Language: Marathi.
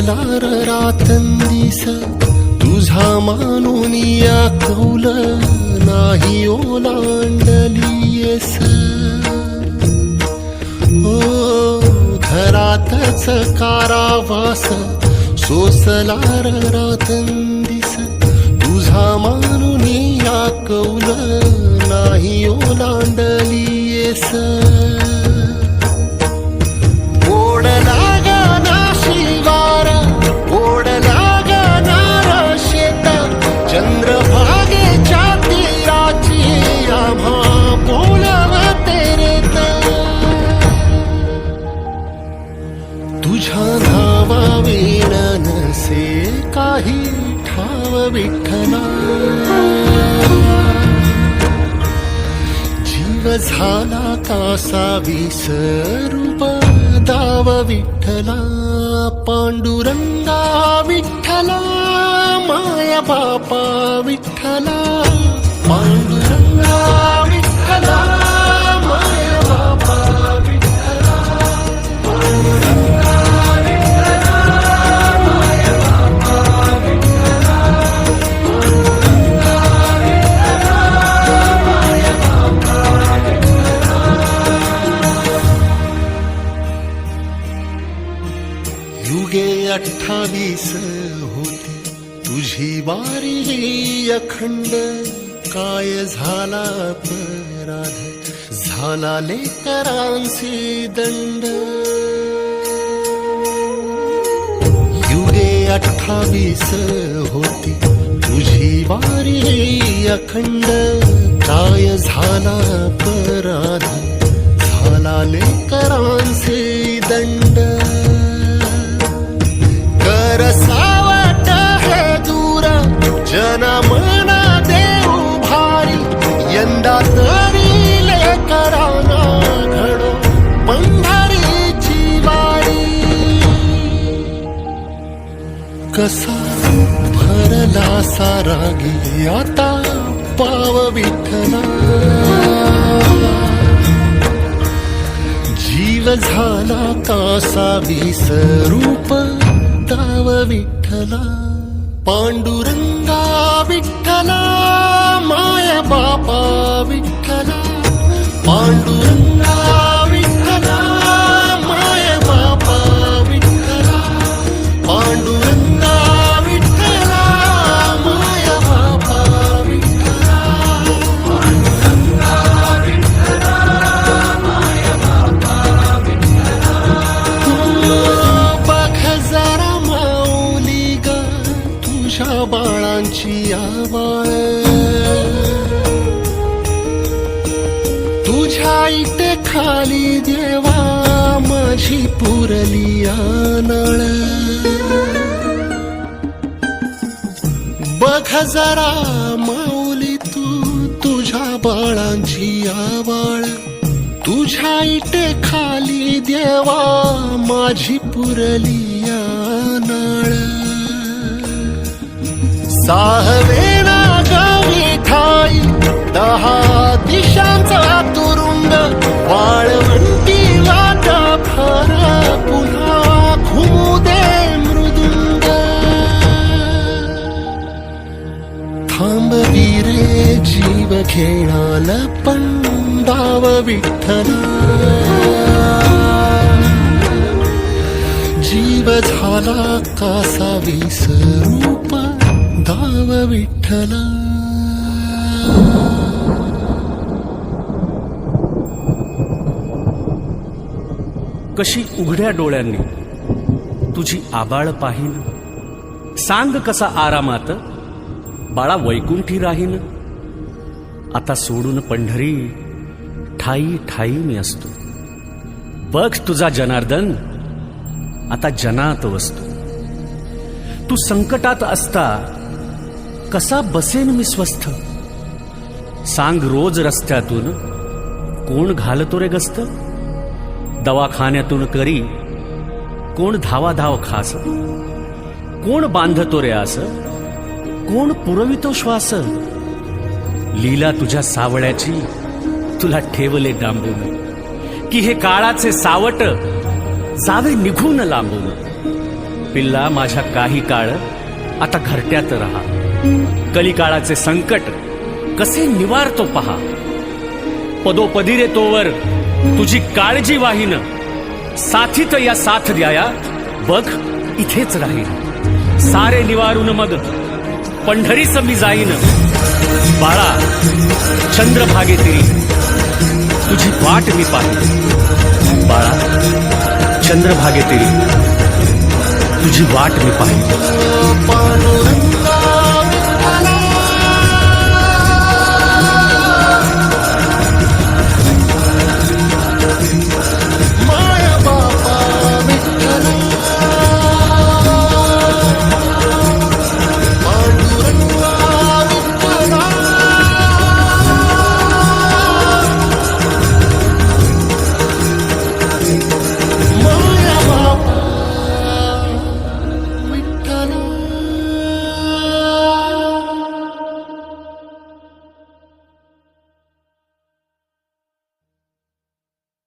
सोसलार रातंदिस तुझा मानून या कौल नाही ओलांडलीस हो घरातच कारावास सोसलार रातंदिस तुझा मानून या कौल नाही ओलांडलीयस नसे काही ठाव विठ्ठला. जीव झाला कासा विसरूप दाव विठ्ठला. पांडुरंगा विठ्ठला माया बापा विठ्ठला. पांडुरंगा युगे अठ्ठावीस होती. तुझी वारी अखंड. काय झाला अपराध? झाला लेकरांचे दंड. युगे अठ्ठावीस होती. तुझी वारी अखंड. काय झाला अपराध? झाला लेकरांचे दंड. जना मना देऊ भारी यंदा तरी लेकराना घडो पंढरीची वारी. कसा भरला सारा गे आता पाव विठला जीव झाला कासा विसरूप दाव विठ्ठला. पांडुरंगा विठ्ठला माया बापा विठ्ठला पांडुरंगा तुझ्या खाली देवा माझी पुरली आनळ बघ जरा माऊली तू तुझ्या बाळांची आवाळ. तुझ्या इटे खाली देवा माझी पुरली आनळ साहवेना वीरे जीव खेळाल पण दाव विठ्ठला जीव झाला कासा वीस रूप दाव विठ्ठला कशी उघड्या डोळ्यांनी तुझी आबाळ पाहिन सांग कसा आरामात बाळा वैकुंठी राहीन. आता सोडून पंढरी ठाई ठाई मी असतो. बघ तुझा जनार्दन आता जनात वसतो. तू संकटात असता कसा बसेन मी स्वस्थ? सांग रोज रस्त्यातून कोण घालतो रे गस्त? दवाखान्यातून करी कोण धावा धाव खास? कोण बांधतो रे असं कोण पुरवितो श्वास. लीला तुझ्या सावळ्याची तुला ठेवले डांबून. की हे काळाचे सावट जावे निघून लांबून. पिल्ला माझ्या काही काळ आता घरट्यात राहा. कलिकाळाचे संकट कसे निवारतो पहा. पदोपदी रे तोवर तुझी काळजी वाहिन. साथीत या साथ द्याया बघ इथेच राहील सारे निवारून मग पंढरीस मी जाईन. बाळा चंद्रभागे तिरी तुझी वाट मी पाहिन बाळा चंद्रभागे तिरी तुझी वाट मी पाहिन